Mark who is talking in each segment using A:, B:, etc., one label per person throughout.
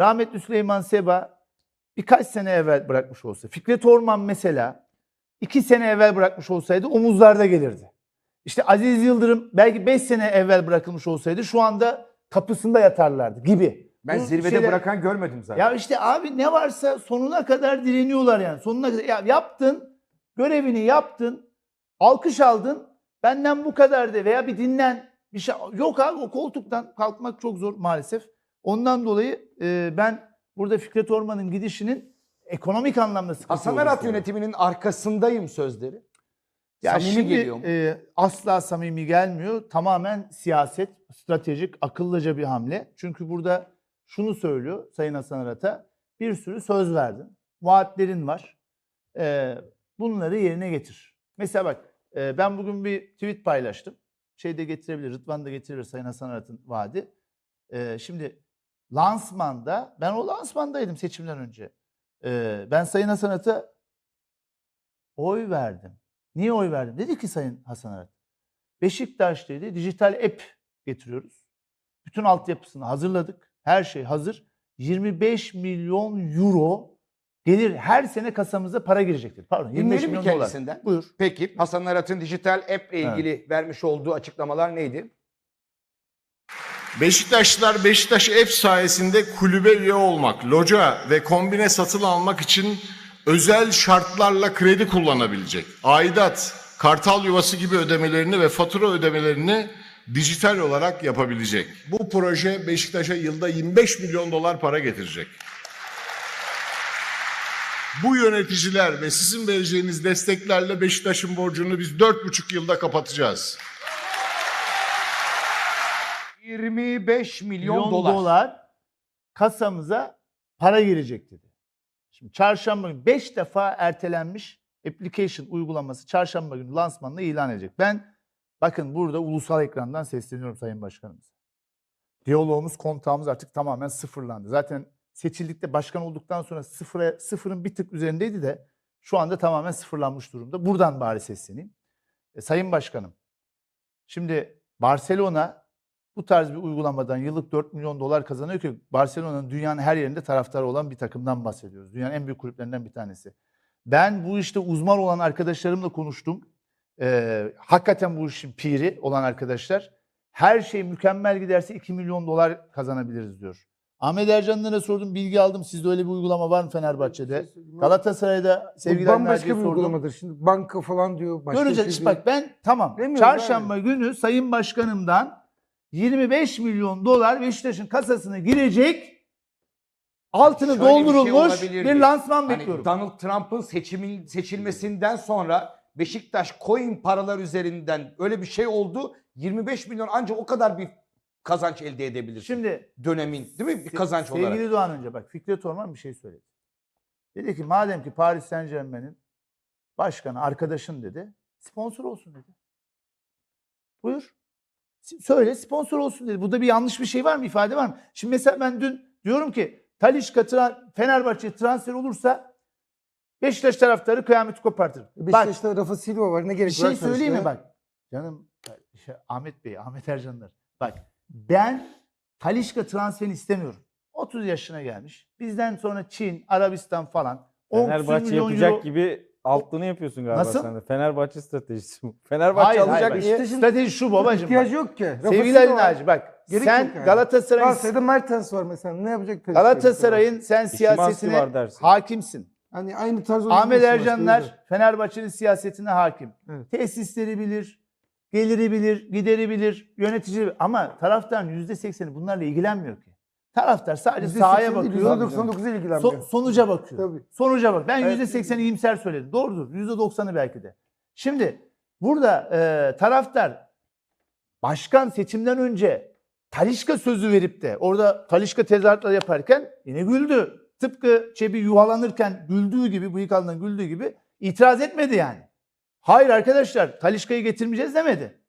A: rahmetli Süleyman Seba birkaç sene evvel bırakmış olsa, Fikret Orman mesela iki sene evvel bırakmış olsaydı omuzlarda gelirdi. İşte Aziz Yıldırım belki beş sene evvel bırakılmış olsaydı şu anda kapısında yatarlardı gibi.
B: Ben
A: Bu
B: zirvede
A: şeyler-
B: bırakan görmedim zaten.
A: Ya işte abi ne varsa sonuna kadar direniyorlar yani. Sonuna kadar. Ya yaptın, görevini yaptın, alkış aldın. Benden bu kadar de veya bir dinlen. Bir şey yok abi o koltuktan kalkmak çok zor maalesef. Ondan dolayı e, ben burada Fikret Orman'ın gidişinin ekonomik anlamda sıkıntı
B: Hasan Arat yönetiminin arkasındayım sözleri.
A: Ya
B: Samimi
A: şimdi,
B: geliyor mu?
A: e, asla samimi gelmiyor. Tamamen siyaset, stratejik, akıllıca bir hamle. Çünkü burada şunu söylüyor Sayın Hasan Arat'a. Bir sürü söz verdin. Vaatlerin var. E, bunları yerine getir. Mesela bak e, ben bugün bir tweet paylaştım. Şey de getirebilir, Rıdvan da getirebilir Sayın Hasan Arat'ın vaadi. E, şimdi lansmanda, ben o lansmandaydım seçimden önce. E, ben Sayın Hasan Arat'a oy verdim. Niye oy verdim? Dedi ki Sayın Hasan Arat. Beşiktaş dedi dijital app getiriyoruz. Bütün altyapısını hazırladık. Her şey hazır. 25 milyon euro gelir her sene kasamıza para girecektir. Pardon 25
B: Dinleyelim mi
A: milyon dolar.
B: kendisinden?
A: Buyur.
B: Peki Hasan Arat'ın dijital app ile ilgili vermiş olduğu açıklamalar neydi?
C: Beşiktaşlılar Beşiktaş App sayesinde kulübe üye olmak, loca ve kombine satın almak için özel şartlarla kredi kullanabilecek. Aidat, kartal yuvası gibi ödemelerini ve fatura ödemelerini dijital olarak yapabilecek. Bu proje Beşiktaş'a yılda 25 milyon dolar para getirecek. Bu yöneticiler ve sizin vereceğiniz desteklerle Beşiktaş'ın borcunu biz 4,5 yılda kapatacağız.
B: 25 milyon,
A: Milyon
B: dolar.
A: dolar. kasamıza para girecek dedi. Şimdi çarşamba günü 5 defa ertelenmiş application uygulaması çarşamba günü lansmanını ilan edecek. Ben bakın burada ulusal ekrandan sesleniyorum Sayın Başkanımıza. Diyalogumuz, kontağımız artık tamamen sıfırlandı. Zaten seçildikte başkan olduktan sonra sıfıra, sıfırın bir tık üzerindeydi de şu anda tamamen sıfırlanmış durumda. Buradan bari sesleneyim. E, Sayın Başkanım, şimdi Barcelona bu tarz bir uygulamadan yıllık 4 milyon dolar kazanıyor ki Barcelona'nın dünyanın her yerinde taraftarı olan bir takımdan bahsediyoruz. Dünyanın en büyük kulüplerinden bir tanesi. Ben bu işte uzman olan arkadaşlarımla konuştum. Ee, hakikaten bu işin piri olan arkadaşlar. Her şey mükemmel giderse 2 milyon dolar kazanabiliriz diyor. Ahmet Ercan'lara sordum, bilgi aldım. Sizde öyle bir uygulama var mı Fenerbahçe'de? Galatasaray'da sevgili
D: bambaşka bir
A: sordum.
D: uygulamadır. Şimdi banka falan diyor. Başka
A: Göreceğiz.
D: şey
A: bak ben tamam.
D: Demiyoruz
A: Çarşamba günü Sayın Başkanım'dan 25 milyon dolar Beşiktaş'ın kasasına girecek altını
B: Şöyle bir şey
A: doldurulmuş bir lansman
B: Hani
A: bekliyorum.
B: Donald Trump'ın seçimin seçilmesinden sonra Beşiktaş coin paralar üzerinden öyle bir şey oldu. 25 milyon ancak o kadar bir kazanç elde edebilir.
A: Şimdi
B: dönemin değil mi? Bir kazanç
A: sevgili
B: olarak.
A: Doğan önce bak Fikret Orman bir şey söyledi. Dedi ki madem ki Paris Saint Germain'in başkanı arkadaşın dedi sponsor olsun dedi. Buyur. Söyle sponsor olsun dedi. Burada bir yanlış bir şey var mı? ifade var mı? Şimdi mesela ben dün diyorum ki Talişka tra- Fenerbahçe transfer olursa Beşiktaş taraftarı kıyameti kopartır. Bak
D: Beşiktaş'ta Rafa Silva var. Ne gerek
A: bir
D: var
A: şey söyleyeyim mi bak? Canım şey, Ahmet Bey, Ahmet Ercanlar. Bak ben Talişka transferini istemiyorum. 30 yaşına gelmiş. Bizden sonra Çin, Arabistan falan. 10 küsur
E: Fenerbahçe
A: milyon
E: yapacak
A: euro-
E: gibi altlığını yapıyorsun galiba
A: Nasıl?
E: sen de. Fenerbahçe stratejisi bu. Fenerbahçe
A: Hayır, hayır,
E: alacak
A: bak,
E: diye.
A: Strateji şu babacığım.
D: İhtiyacı
A: bak.
D: yok ki.
A: Sevgili
D: Silva
A: Ali
D: var.
A: Naci bak.
D: Gerek
A: sen
D: yani.
A: Galatasaray'ın
D: Galatasaray'da Mertens var mesela. Ne yapacak?
A: Galatasaray'ın sen siyasetine
E: var dersin.
A: hakimsin.
D: Hani aynı tarz
A: Ahmet
D: oyuncusu var,
A: Ercanlar. Fenerbahçe'nin siyasetine hakim.
D: Evet.
A: Tesisleri bilir, geliri bilir, gideri bilir, yönetici bilir. Ama taraftarın %80'i bunlarla ilgilenmiyor ki. Taraftar sadece sahaya bakıyor.
D: yüzde doksan dokuza ilgilenmiyor.
A: So- sonuca bakıyor.
D: Tabii.
A: Sonuca bak. Ben
D: Evet.
A: %80'i iyimser söyledim. Doğrudur. %90'ı belki de. Şimdi burada e, taraftar başkan seçimden önce Talişka sözü verip de orada Talişka tezahüratlar yaparken yine güldü. Tıpkı Çebi yuhalanırken güldüğü gibi, bıyık altından güldüğü gibi itiraz etmedi yani. Hayır arkadaşlar Talişka'yı getirmeyeceğiz demedi.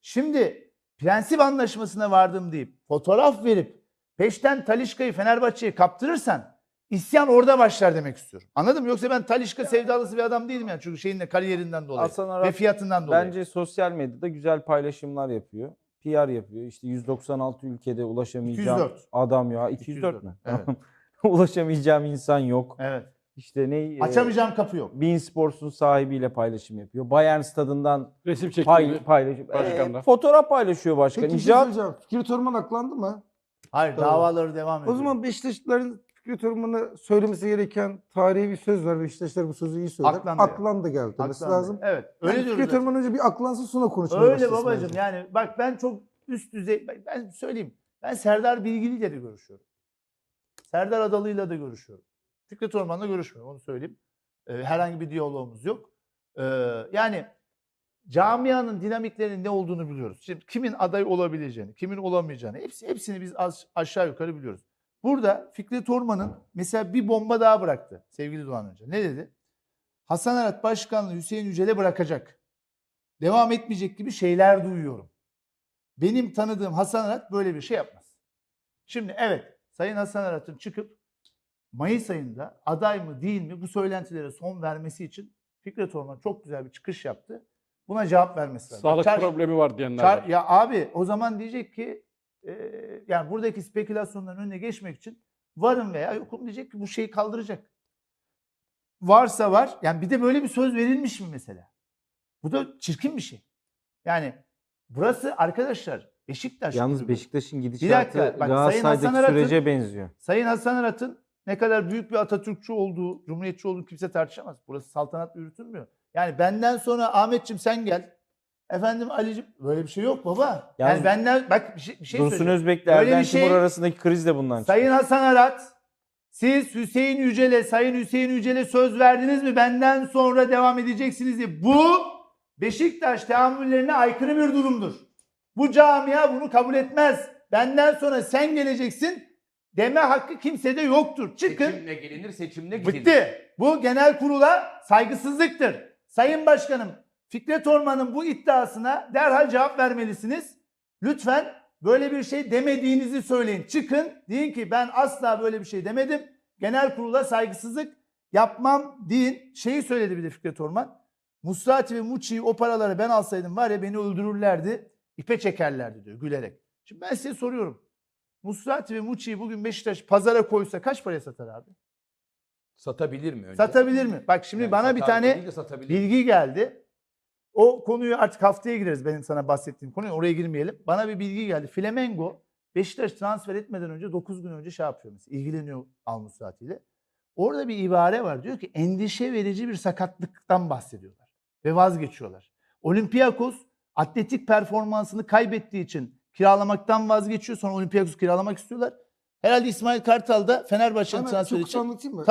A: Şimdi prensip anlaşmasına vardım deyip fotoğraf verip peşten Talişka'yı Fenerbahçe'ye kaptırırsan isyan orada başlar demek istiyorum. Anladın mı? Yoksa ben Talişka sevdalısı bir adam değilim yani çünkü şeyin de kariyerinden dolayı
E: Hasan Arat
A: ve fiyatından dolayı.
E: Bence sosyal medyada güzel paylaşımlar yapıyor. PR yapıyor. İşte 196 ülkede ulaşamayacağım
A: 204.
E: adam ya. 204, mü?
A: Evet.
E: Ulaşamayacağım insan yok.
A: Evet.
E: İşte ne? e,
A: Açamayacağım kapı yok.
E: Bein Sports'un sahibiyle paylaşım yapıyor. Bayern stadından
F: Resim çekimi.
E: pay, paylaşım. E, fotoğraf paylaşıyor başkan.
D: Peki bir şey söyleyeceğim. Fikret Orman aklandı mı?
A: Hayır
D: Tamam.
A: davaları devam ediyor.
D: O zaman Beşiktaşlıların Fikret Orman'a söylemesi gereken tarihi bir söz var. Beşiktaşlar bu sözü iyi söyler.
A: Aklandı.
D: Aklandı geldi demesi
A: Aklandı.
D: lazım.
A: Evet.
D: Öyle
A: Öyle diyoruz. Zaten.
D: Önce bir aklansın sonra konuşmaya
A: Öyle
D: başlasın
A: babacığım
D: bence.
A: yani bak ben çok üst düzey ben- ben söyleyeyim. Ben Serdar Bilgili ile de görüşüyorum. Serdar Adalı'yla da görüşüyorum. Fikret Orman'la görüşmüyorum onu söyleyeyim. Ee, herhangi bir diyalogumuz yok. Ee, yani camianın dinamiklerinin ne olduğunu biliyoruz. Şimdi kimin aday olabileceğini, kimin olamayacağını hepsi, hepsini biz az, aşağı yukarı biliyoruz. Burada Fikret Orman'ın mesela bir bomba daha bıraktı sevgili Doğan Hoca. Ne dedi? Hasan Arat Başkanlığı Hüseyin Yücel'e bırakacak. Devam etmeyecek gibi şeyler duyuyorum. Benim tanıdığım Hasan Arat böyle bir şey yapmaz. Şimdi evet Sayın Hasan Arat'ın çıkıp Mayıs ayında aday mı değil mi bu söylentilere son vermesi için Fikret Orman çok güzel bir çıkış yaptı. Buna cevap vermesi lazım.
F: Sağlık
A: Çar-
F: problemi var diyenler
A: Çar-
F: var.
A: ya abi o zaman diyecek ki e, yani buradaki spekülasyonların önüne geçmek için varım veya yokum diyecek ki bu şeyi kaldıracak. Varsa var. Yani bir de böyle bir söz verilmiş mi mesela? Bu da çirkin bir şey. Yani burası arkadaşlar Beşiktaş.
E: Yalnız
A: kulübü.
E: Beşiktaş'ın
A: dakika,
E: gidişatı
A: bak, Sayın
E: Galatasaray'daki
A: Hasan Arat'ın-
E: sürece benziyor.
A: Sayın Hasan Arat'ın ne kadar büyük bir Atatürkçü olduğu, Cumhuriyetçi olduğunu kimse tartışamaz. Burası saltanatla yürütülmüyor. Yani benden sonra Ahmetçim sen gel. Efendim Ali'cim böyle bir şey yok baba. Yani
E: Yalnız
A: benden bak bir şey, bir şey
E: Dursun
A: söyleyeceğim.
E: Özbek'le
A: Böyle
E: Erden
A: şey-
E: Timur arasındaki kriz de bundan çıktı.
A: Sayın Hasan Arat siz Hüseyin Yücel'e, Sayın Hüseyin Yücel'e söz verdiniz mi? Benden sonra devam edeceksiniz diye. Bu Beşiktaş teamüllerine aykırı bir durumdur. Bu camia bunu kabul etmez. Benden sonra sen geleceksin deme hakkı kimsede yoktur. Çıkın.
B: Seçimle gelinir, seçimle gidilir.
A: Bitti. Bu genel kurula saygısızlıktır. Sayın Başkanım, Fikret Orman'ın bu iddiasına derhal cevap vermelisiniz. Lütfen böyle bir şey demediğinizi söyleyin. Çıkın, deyin ki ben asla böyle bir şey demedim. Genel kurula saygısızlık yapmam deyin. Şeyi söyledi bir de Fikret Orman. Musrati ve Muçi'yi o paraları ben alsaydım var ya beni öldürürlerdi, ipe çekerlerdi diyor gülerek. Şimdi ben size soruyorum. Musrati ve Muçi'yi bugün Beşiktaş pazara koysa kaç paraya satar abi?
B: Satabilir mi önce?
A: Satabilir mi? Bak şimdi
B: Yani
A: bana bir tane bilgi geldi. O konuyu artık haftaya gireriz benim sana bahsettiğim konuya. Oraya girmeyelim. Bana bir bilgi geldi. Flamengo Beşiktaş transfer etmeden önce 9 gün önce şey yapıyor mesela. ilgileniyor Almus saatiyle. Orada bir ibare var. Diyor ki endişe verici bir sakatlıktan bahsediyorlar. Ve vazgeçiyorlar. Olympiakos atletik performansını kaybettiği için kiralamaktan vazgeçiyor. Sonra Olympiakos kiralamak istiyorlar. Herhalde İsmail Kartal da Fenerbahçe'nin transferi
D: çok
A: için
D: kısa anlatayım mı?